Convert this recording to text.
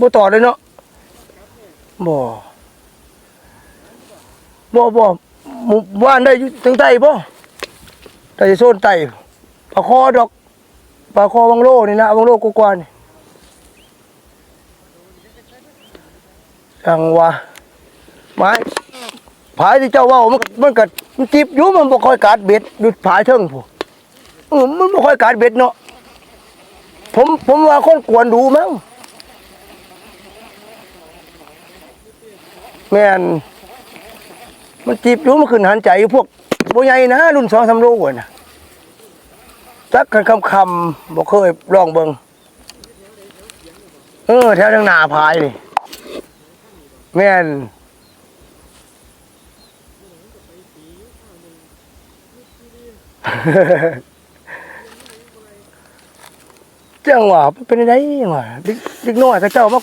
บ่ต่อเลยเนาะบ่บ่บ่หมู่บ้านได้อยู่ทางใต้บ่แต่โซนใต้ปลาคอดอกปลาคอวังโลนี่นะวังโลกกว่านี่จังว่าไม้ผายที่เจ้าว้ามันก็มันก็มันจิบอยู่มันบ่ค่อยกัดเบ็ดดูผายเทิงผู้เออมันบ่ค่อยกัดเบ็ดเนาะผมผมว่าคนกวนดูมั้ง แม่นมันจีบอยู่มันขึ้นหันใจอยู่พวกบ่ใหญ่นะรุ่นสองสามโลกว่าน่ะจักกันคำคำๆบ่เคยลองเบิงเออแถวทางหน้าพายนี่แม่นจังหวะเป็นไดจังหวะเด็กน้อยเขาเจ้ามาก